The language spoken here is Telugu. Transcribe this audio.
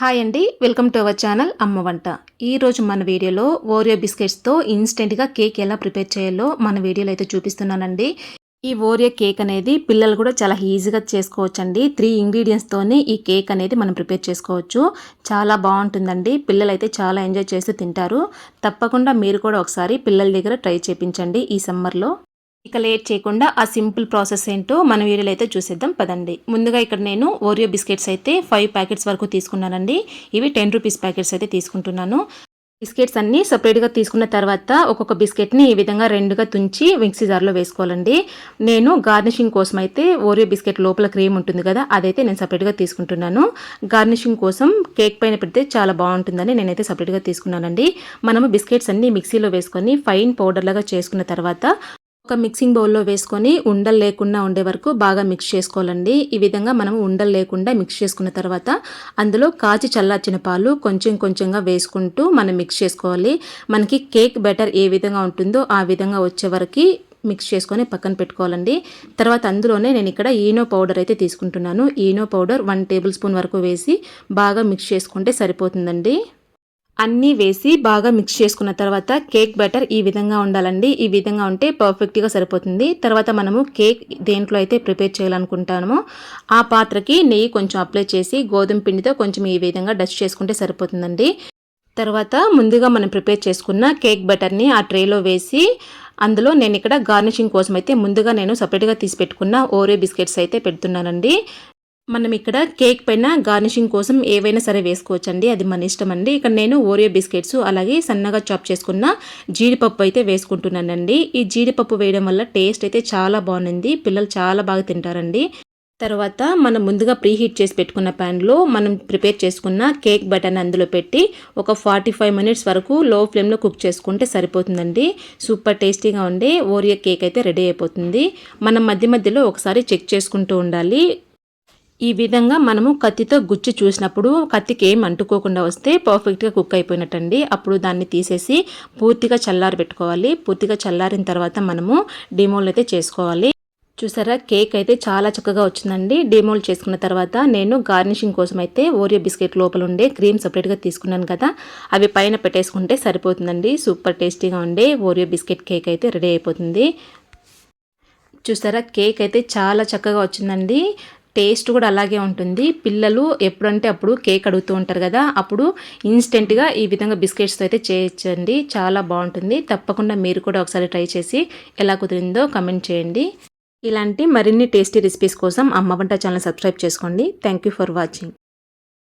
హాయ్ అండి వెల్కమ్ టు అవర్ ఛానల్ అమ్మ వంట. ఈరోజు మన వీడియోలో ఓరియో బిస్కెట్స్తో ఇన్స్టెంట్గా కేక్ ఎలా ప్రిపేర్ చేయాలో మన వీడియోలో అయితే చూపిస్తున్నానండి. ఈ ఓరియో కేక్ అనేది పిల్లలు కూడా చాలా ఈజీగా చేసుకోవచ్చండి. త్రీ ఇంగ్రీడియంట్స్తోనే ఈ కేక్ అనేది మనం ప్రిపేర్ చేసుకోవచ్చు. చాలా బాగుంటుందండి. పిల్లలు అయితే చాలా ఎంజాయ్ చేస్తూ తింటారు. తప్పకుండా మీరు కూడా ఒకసారి పిల్లల దగ్గర ట్రై చేయించండి ఈ సమ్మర్లో. ఇక లేట్ చేయకుండా ఆ సింపుల్ ప్రాసెస్ ఏంటో మన వీడియోలో అయితే చూసేద్దాం. పదండి. ముందుగా ఇక్కడ నేను ఓరియో బిస్కెట్స్ అయితే ఫైవ్ ప్యాకెట్స్ వరకు తీసుకున్నానండి. ఇవి టెన్ రూపీస్ ప్యాకెట్స్ అయితే తీసుకుంటున్నాను. బిస్కెట్స్ అన్నీ సపరేట్గా తీసుకున్న తర్వాత ఒక్కొక్క బిస్కెట్ని ఈ విధంగా రెండుగా తుంచి మిక్సీ జార్లో వేసుకోవాలండి. నేను గార్నిషింగ్ కోసం అయితే ఓరియో బిస్కెట్ లోపల క్రీమ్ ఉంటుంది కదా అదైతే నేను సపరేట్గా తీసుకుంటున్నాను. గార్నిషింగ్ కోసం కేక్ పైన పెడితే చాలా బాగుంటుందని నేనైతే సపరేట్గా తీసుకున్నానండి. మనము బిస్కెట్స్ అన్నీ మిక్సీలో వేసుకొని ఫైన్ పౌడర్లాగా చేసుకున్న తర్వాత ఒక మిక్సింగ్ బౌల్లో వేసుకొని ఉండలు లేకుండా ఉండే వరకు బాగా మిక్స్ చేసుకోవాలండి. ఈ విధంగా మనం ఉండలు లేకుండా మిక్స్ చేసుకున్న తర్వాత అందులో కాచి చల్లార్చిన పాలు కొంచెం కొంచెంగా వేసుకుంటూ మనం మిక్స్ చేసుకోవాలి. మనకి కేక్ బెటర్ ఏ విధంగా ఉంటుందో ఆ విధంగా వచ్చే వరకు మిక్స్ చేసుకొని పక్కన పెట్టుకోవాలండి. తర్వాత అందులోనే నేను ఇక్కడ ఈనో పౌడర్ అయితే తీసుకుంటున్నాను. Eno powder one table spoon వరకు వేసి బాగా మిక్స్ చేసుకుంటే సరిపోతుందండి. అన్నీ వేసి బాగా మిక్స్ చేసుకున్న తర్వాత కేక్ బ్యాటర్ ఈ విధంగా ఉండాలండి. ఈ విధంగా ఉంటే పర్ఫెక్ట్గా సరిపోతుంది. తర్వాత మనము కేక్ దేంట్లో అయితే ప్రిపేర్ చేయాలనుకుంటామో ఆ పాత్రకి నెయ్యి కొంచెం అప్లై చేసి గోధుమ పిండితో కొంచెం ఈ విధంగా డస్ట్ చేసుకుంటే సరిపోతుందండి. తర్వాత ముందుగా మనం ప్రిపేర్ చేసుకున్న కేక్ బటర్ని ఆ ట్రేలో వేసి అందులో నేను ఇక్కడ గార్నిషింగ్ కోసం అయితే ముందుగా నేను సపరేట్గా తీసి పెట్టుకున్న ఓరే బిస్కెట్స్ అయితే పెడుతున్నానండి. మనం ఇక్కడ కేక్ పైన గార్నిషింగ్ కోసం ఏవైనా సరే వేసుకోవచ్చండి. అది మన ఇష్టం అండి ఇక్కడ నేను ఓరియో బిస్కెట్స్ అలాగే సన్నగా చాప్ చేసుకున్న జీడిపప్పు అయితే వేసుకుంటున్నానండి. ఈ జీడిపప్పు వేయడం వల్ల టేస్ట్ అయితే చాలా బాగుంది. పిల్లలు చాలా బాగా తింటారండి. తర్వాత మనం ముందుగా ప్రీహీట్ చేసి పెట్టుకున్న ప్యాన్లో మనం ప్రిపేర్ చేసుకున్న కేక్ బటన్ అందులో పెట్టి ఒక ఫార్టీ ఫైవ్ మినిట్స్ వరకు లో ఫ్లేమ్లో కుక్ చేసుకుంటే సరిపోతుందండి. సూపర్ టేస్టీగా ఉండే ఓరియో కేక్ అయితే రెడీ అయిపోతుంది. మనం మధ్య మధ్యలో ఒకసారి చెక్ చేసుకుంటూ ఉండాలి. ఈ విధంగా మనము కత్తితో గుచ్చి చూసినప్పుడు కత్తికి ఏం అంటుకోకుండా వస్తే పర్ఫెక్ట్గా కుక్ అయిపోయినట్టండి. అప్పుడు దాన్ని తీసేసి పూర్తిగా చల్లారి పెట్టుకోవాలి. పూర్తిగా చల్లారిన తర్వాత మనము డిమోల్ అయితే చేసుకోవాలి. చూసారా? కేక్ అయితే చాలా చక్కగా వచ్చిందండి. డిమోల్ చేసుకున్న తర్వాత నేను గార్నిషింగ్ కోసం అయితే ఓరియో బిస్కెట్ లోపల ఉండే క్రీమ్ సపరేట్గా తీసుకున్నాను కదా. అవి పైన పెట్టేసుకుంటే సరిపోతుందండి. సూపర్ టేస్టీగా ఉండే ఓరియో బిస్కెట్ కేక్ అయితే రెడీ అయిపోతుంది. చూసారా? కేక్ అయితే చాలా చక్కగా వచ్చిందండి. టేస్ట్ కూడా అలాగే ఉంటుంది. పిల్లలు ఎప్పుడంటే అప్పుడు కేక్ అడుగుతూ ఉంటారు కదా అప్పుడు ఇన్స్టెంట్గా ఈ విధంగా బిస్కెట్స్తో అయితే చేయొచ్చండి చాలా బాగుంటుంది. తప్పకుండా మీరు కూడా ఒకసారి ట్రై చేసి ఎలా కుదిరిందో కమెంట్ చేయండి. ఇలాంటి మరిన్ని టేస్టీ రెసిపీస్ కోసం అమ్మ వంట ఛానల్ సబ్స్క్రైబ్ చేసుకోండి. Thank for watching